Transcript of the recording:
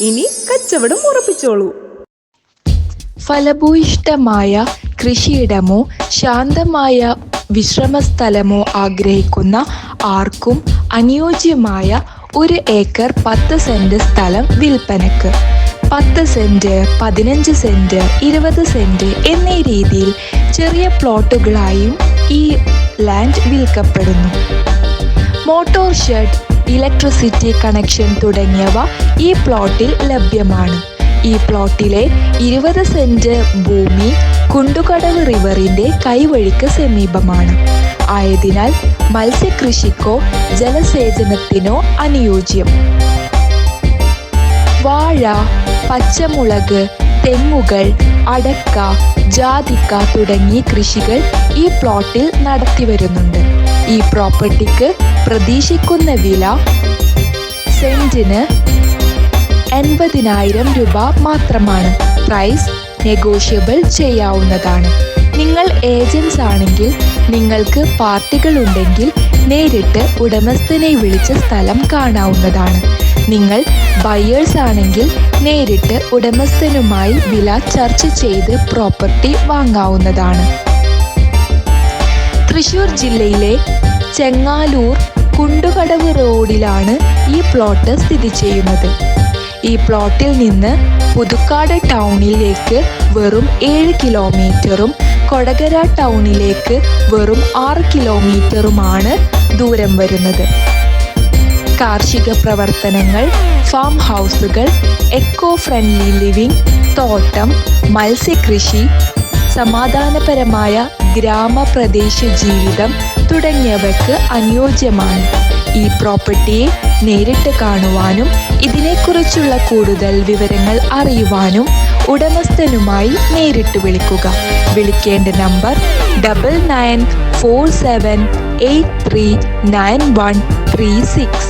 ഇനി കച്ചവടം ഉറപ്പിച്ചോളൂ. ഫലഭൂയിഷ്ടമായ കൃഷിയിടമോ ശാന്തമായ വിശ്രമസ്ഥലമോ ആഗ്രഹിക്കുന്ന ആർക്കും അനുയോജ്യമായ ഒരു ഏക്കർ പത്ത് സെന്റ് സ്ഥലം വിൽപ്പനക്ക്. പത്ത് സെന്റ് പതിനഞ്ച് സെന്റ് ഇരുപത് സെന്റ് എന്നീ രീതിയിൽ ചെറിയ പ്ലോട്ടുകളായും ഈ ലാൻഡ് വിൽക്കപ്പെടുന്നു. മോട്ടോർ ഷെഡ് ഇലക്ട്രിസിറ്റി കണക്ഷൻ തുടങ്ങിയവ ഈ പ്ലോട്ടിൽ ലഭ്യമാണ്. ഈ പ്ലോട്ടിലെ ഇരുപത് സെന്റ് ഭൂമി കുണ്ടുകടവ് റിവറിന്റെ കൈവഴിക്ക് സമീപമാണ്. ആയതിനാൽ മത്സ്യകൃഷിക്കോ ജലസേചനത്തിനോ അനുയോജ്യം. വാഴ പച്ചമുളക് തെങ്ങുകൾ അടക്ക ജാതിക്ക തുടങ്ങിയ കൃഷികൾ ഈ പ്ലോട്ടിൽ നടത്തിവരുന്നുണ്ട്. ഈ പ്രോപ്പർട്ടിക്ക് പ്രതീക്ഷിക്കുന്ന വില സെന്റിന് എൺപതിനായിരം രൂപ മാത്രമാണ്. പ്രൈസ് നെഗോഷ്യബിൾ ചെയ്യാവുന്നതാണ്. നിങ്ങൾ ഏജൻസ് ആണെങ്കിൽ നിങ്ങൾക്ക് പാർട്ടികൾ ഉണ്ടെങ്കിൽ നേരിട്ട് ഉടമസ്ഥനെ വിളിച്ച് സ്ഥലം കാണാവുന്നതാണ്. നിങ്ങൾ ബയേഴ്സ് ആണെങ്കിൽ നേരിട്ട് ഉടമസ്ഥനുമായി വില ചർച്ച ചെയ്ത് പ്രോപ്പർട്ടി വാങ്ങാവുന്നതാണ്. തൃശൂർ ജില്ലയിലെ ചെങ്ങാലൂർ കുണ്ടുകടവ് റോഡിലാണ് ഈ പ്ലോട്ട് സ്ഥിതി ചെയ്യുന്നത്. ഈ പ്ലോട്ടിൽ നിന്ന് പുതുക്കാട് ടൗണിലേക്ക് വെറും ഏഴ് കിലോമീറ്ററും കൊടകര ടൗണിലേക്ക് വെറും ആറ് കിലോമീറ്ററുമാണ് ദൂരം വരുന്നത്. കാർഷിക പ്രവർത്തനങ്ങൾ ഫാം ഹൗസുകൾ എക്കോ ഫ്രണ്ട്ലി ലിവിംഗ് തോട്ടം മത്സ്യകൃഷി സമാധാനപരമായ ഗ്രാമപ്രദേശ ജീവിതം തുടങ്ങിയവയ്ക്ക് അനുയോജ്യമാണ്. ഈ പ്രോപ്പർട്ടിയെ നേരിട്ട് കാണുവാനും ഇതിനെക്കുറിച്ചുള്ള കൂടുതൽ വിവരങ്ങൾ അറിയുവാനും ഉടമസ്ഥനുമായി നേരിട്ട് വിളിക്കുക. വിളിക്കേണ്ട number double nine four seven eight three nine one three six